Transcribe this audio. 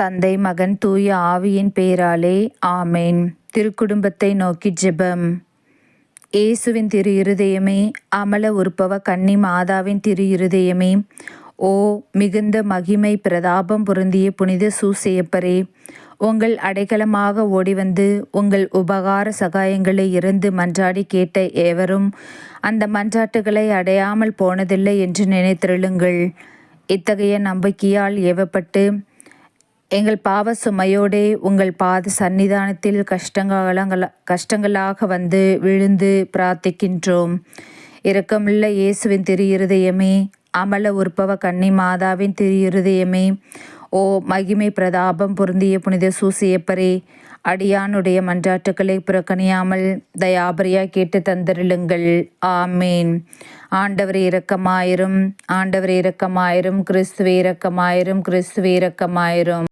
தந்தை மகன் தூய ஆவியின் பேராலே ஆமேன். திருக்குடும்பத்தை நோக்கி ஜெபம். இயேசுவின் திரு இருதயமே அமல உற்பவ கன்னி மாதாவின் திரு இருதயமே ஓ மிகுந்த மகிமை பிரதாபம் பொருந்திய புனித சூசையப்பரே உங்கள் அடைக்கலமாக ஓடிவந்து உங்கள் உபகார சகாயங்களை இருந்து மன்றாடி கேட்ட எவரும் அந்த மன்றாட்டுகளை அடையாமல் போனதில்லை என்று நினைத்திருளுங்கள். இத்தகைய நம்பிக்கையால் ஏவப்பட்டு எங்கள் பாவ சுமையோடே உங்கள் பாத சன்னிதானத்தில் கஷ்டங்கள கஷ்டங்களாக வந்து விழுந்து பிரார்த்திக்கின்றோம். இரக்கமுள்ள இயேசுவின் திரு இருதயமே அமல உற்பவ கன்னி மாதாவின் திரு இருதயமே ஓ மகிமை பிரதாபம் பொருந்திய புனித சூசியப்பரே அடியானுடைய மன்றாட்டுக்களை புறக்கணியாமல் தயாபரியா கேட்டு தந்தருளுங்கள். ஆமேன். ஆண்டவர் இரக்கமாயிரும் ஆண்டவர் இரக்கமாயிரும் கிறிஸ்துவ இரக்கமாயிரும் கிறிஸ்துவ இரக்கமாயிரும்.